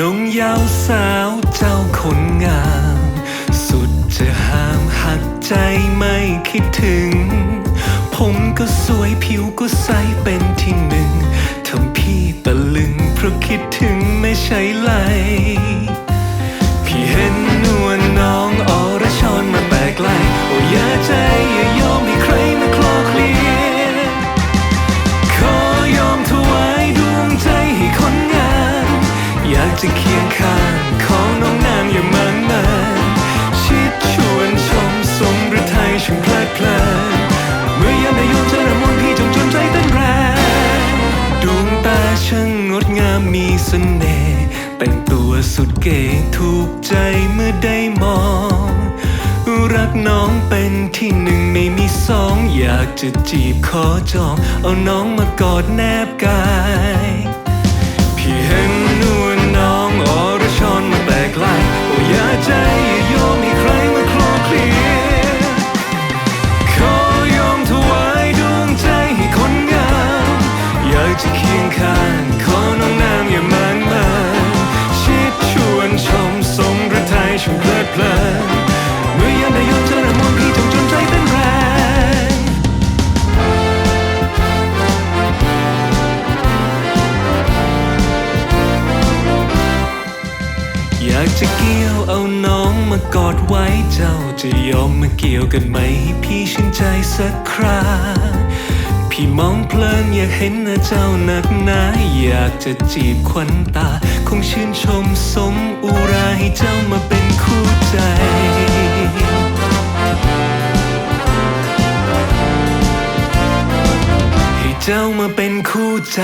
นงยาวสาวเจ้าคนงาม สุดจะห้ามหักใจไม่คิดถึง ผมก็สวยผิวก็ใสเป็นที่หนึ่งทำพี่ตะลึงเพราะคิดถึงไม่ใช่ไร อยากจะเคียงข้างของน้องนางอย่ามันมันชิดชวนชมสมฤทัยช่างเพลิดเพลินเมื่อยามได้ยมเจอระมนพี่จงจนใจเต้นแรงดวงตาช่างงดงามมีเสน่ห์แต่งตัวสุดเก๋ถูกใจเมื่อได้มอง รักน้องเป็นที่หนึ่งไม่มีสอง อยากจะจีบขอจอง เอาน้องมากอดแนบกาย เพลิดเพลินเมื่อยามได้ยมเจอระมนพี่จงจนใจเต้นแรงอยากจะเกี่ยวเอาน้องมากอดไว้เจ้าจะยอมมาเกี่ยวกันไหม พี่ชื่นใจสักคราพี่มองเพลินอยากเห็นหน้าเจ้าหนักหนาอยากจะจีบควันตา คงชื่นชมสมอุราให้เจ้ามาเป็นคู่ เจ้ามาเป็นคู่ใจ